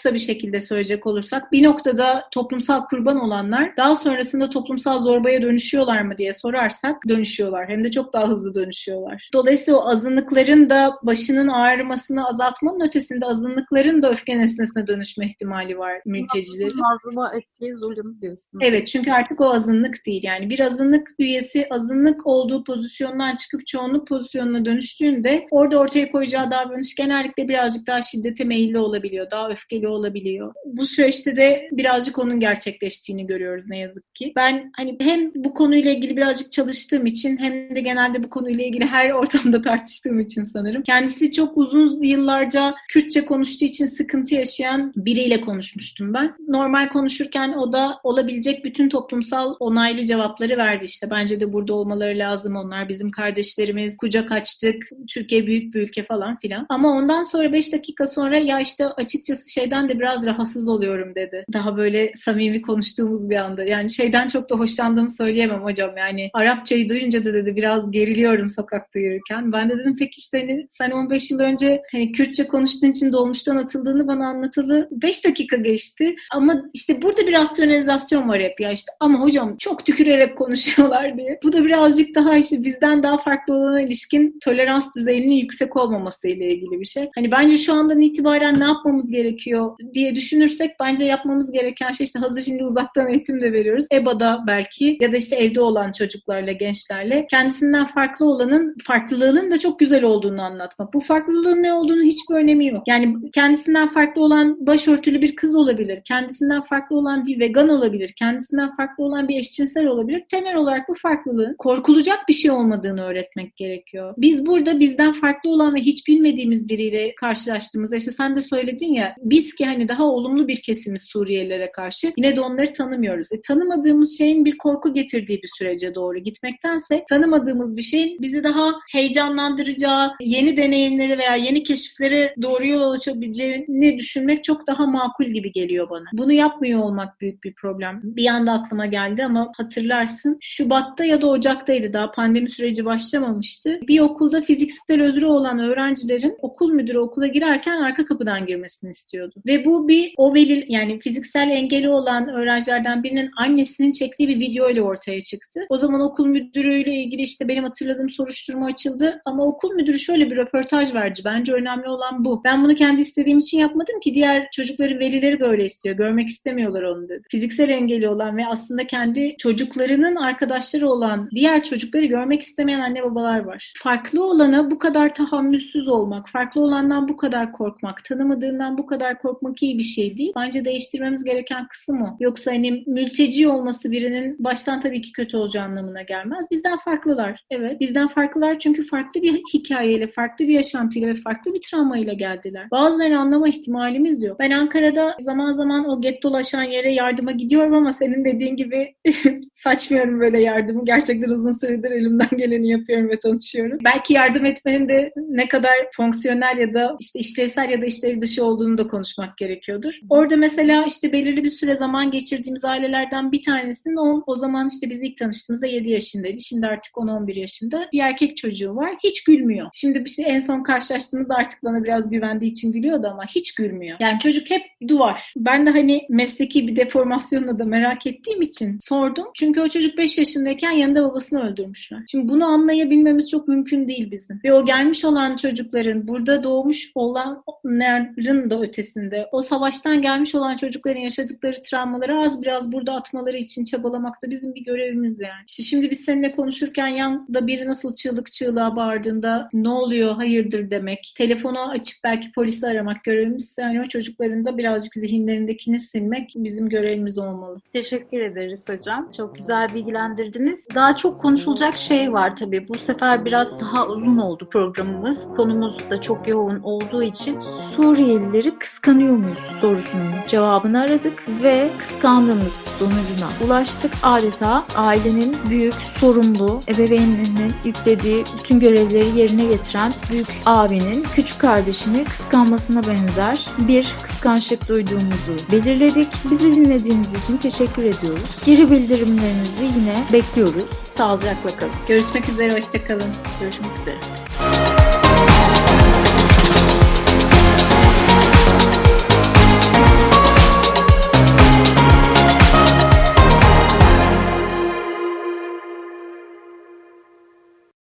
kısa bir şekilde söyleyecek olursak bir noktada toplumsal kurban olanlar daha sonrasında toplumsal zorbaya dönüşüyorlar mı diye sorarsak dönüşüyorlar. Hem de çok daha hızlı dönüşüyorlar. Dolayısıyla o azınlıkların da başının ağrımasını azaltmanın ötesinde azınlıkların da öfke nesnesine dönüşme ihtimali var mültecilerin. Mazluma ettiği zulüm diyorsunuz. Evet çünkü artık o azınlık değil. Yani bir azınlık üyesi azınlık olduğu pozisyondan çıkıp çoğunluk pozisyonuna dönüştüğünde orada ortaya koyacağı davranış genellikle birazcık daha şiddete meyilli olabiliyor. Daha öfkeli olabiliyor. Bu süreçte de birazcık onun gerçekleştiğini görüyoruz ne yazık ki. Ben hani hem bu konuyla ilgili birazcık çalıştığım için hem de genelde bu konuyla ilgili her ortamda tartıştığım için sanırım. Kendisi çok uzun yıllarca Kürtçe konuştuğu için sıkıntı yaşayan biriyle konuşmuştum ben. Normal konuşurken o da olabilecek bütün toplumsal onaylı cevapları verdi işte. Bence de burada olmaları lazım onlar. Bizim kardeşlerimiz, kucak açtık. Türkiye büyük bir ülke falan filan. Ama ondan sonra 5 dakika sonra ya işte açıkçası şeyden de biraz rahatsız oluyorum dedi. Daha böyle samimi konuştuğumuz bir anda. Yani şeyden çok da hoşlandığımı söyleyemem hocam. Yani Arapçayı duyunca da dedi biraz geriliyorum sokakta yürürken. Ben de dedim peki işte hani sen 15 yıl önce hani Kürtçe konuştuğun için dolmuştan atıldığını bana anlatılı 5 dakika geçti. Ama işte burada bir rasyonalizasyon var hep ya işte ama hocam çok tükürerek konuşuyorlar diye. Bu da birazcık daha işte bizden daha farklı olana ilişkin tolerans düzeyinin yüksek olmaması ile ilgili bir şey. Hani bence şu andan itibaren ne yapmamız gerekiyor diye düşünürsek bence yapmamız gereken şey işte hazır şimdi uzaktan eğitim de veriyoruz. EBA'da belki ya da işte evde olan çocuklarla, gençlerle kendisinden farklı olanın farklılığının da çok güzel olduğunu anlatmak. Bu farklılığın ne olduğunu hiçbir önemi yok. Yani kendisinden farklı olan başörtülü bir kız olabilir. Kendisinden farklı olan bir vegan olabilir. Kendisinden farklı olan bir eşcinsel olabilir. Temel olarak bu farklılığın korkulacak bir şey olmadığını öğretmek gerekiyor. Biz burada bizden farklı olan ve hiç bilmediğimiz biriyle karşılaştığımızda işte sen de söyledin ya biz ki hani daha olumlu bir kesimiz Suriyelilere karşı yine de onları tanımıyoruz. E, tanımadığımız şeyin bir korku getirdiği bir sürece doğru gitmektense tanımadığımız bir şeyin bizi daha heyecanlandıracağı, yeni deneyimleri veya yeni keşiflere doğru yol açabileceğini düşünmek çok daha makul gibi geliyor bana. Bunu yapmıyor olmak büyük bir problem. Bir anda aklıma geldi ama hatırlarsın. Şubat'ta ya da Ocak'taydı daha pandemi süreci başlamamıştı. Bir okulda fiziksel özrü olan öğrencilerin okul müdürü okula girerken arka kapıdan girmesini istiyordu. Ve bu bir o veli yani fiziksel engeli olan öğrencilerden birinin annesinin çektiği bir video ile ortaya çıktı. O zaman okul müdürüyle ilgili işte benim hatırladığım soruşturma açıldı ama okul müdürü şöyle bir röportaj verdi. Bence önemli olan bu. Ben bunu kendi istediğim için yapmadım ki diğer çocukların velileri böyle istiyor. Görmek istemiyorlar onu dedi. Fiziksel engeli olan ve aslında kendi çocuklarının arkadaşları olan diğer çocukları görmek istemeyen anne babalar var. Farklı olana bu kadar tahammülsüz olmak, farklı olandan bu kadar korkmak, tanımadığından bu kadar korkmak iyi bir şey değil. Bence değiştirmemiz gereken kısım o. Yoksa hani mülteci olması birinin baştan tabii ki kötü olacağı anlamına gelmez. Bizden farklılar. Evet. Bizden farklılar çünkü farklı bir hikayeyle, farklı bir yaşantıyla ve farklı bir travmayla geldiler. Bazılarını anlama ihtimalimiz yok. Ben Ankara'da zaman zaman o get dolaşan yere yardıma gidiyorum ama senin dediğin gibi saçmıyorum böyle yardımı. Gerçekten uzun süredir elimden geleni yapıyorum ve tanışıyorum. Belki yardım etmenin de ne kadar fonksiyonel ya da işte işlevsel ya da işlev dışı olduğunu da konuşmak gerekiyordur. Orada mesela işte belirli bir süre zaman geçirdiğimiz ailelerden bir tanesinin o, o zaman işte biz ilk tanıştığımızda 7 yaşındaydı. Şimdi artık 10-11 yaşında. Bir erkek çocuğu var. Hiç gülmüyor. Şimdi işte en son karşılaştığımızda artık bana biraz güvendiği için gülüyordu ama hiç gülmüyor. Yani çocuk hep duvar. Ben de hani mesleki bir deformasyonla da merak ettiğim için sordum. Çünkü o çocuk 5 yaşındayken yanında babasını öldürmüşler. Şimdi bunu anlayabilmemiz çok mümkün değil bizim. Ve o gelmiş olan çocukların burada doğmuş olanların da ötesinde o savaştan gelmiş olan çocukların yaşadıkları travmaları az biraz burada atmaları için çabalamak da bizim bir görevimiz yani. Şimdi biz seninle konuşurken yanda biri nasıl çığlık çığlığa bağırdığında ne oluyor hayırdır demek. Telefonu açıp belki polisi aramak görevimiz. Yani o çocukların da birazcık zihinlerindekini silmek bizim görevimiz olmalı. Teşekkür ederiz hocam. Çok güzel bilgilendirdiniz. Daha çok konuşulacak şey var tabii. Bu sefer biraz daha uzun oldu programımız. Konumuz da çok yoğun olduğu için Suriyelileri kıskanıyor muyuz sorusunun cevabını aradık ve kıskandığımız sonucuna ulaştık. Adeta ailenin büyük sorumlu ebeveyninin yüklediği bütün görevleri yerine getiren büyük abinin küçük kardeşini kıskanmasına benzer bir kıskançlık duyduğumuzu belirledik. Bizi dinlediğiniz için teşekkür ediyoruz. Geri bildirimlerinizi yine bekliyoruz. Sağlıcakla kalın. Görüşmek üzere, hoşçakalın. Görüşmek üzere.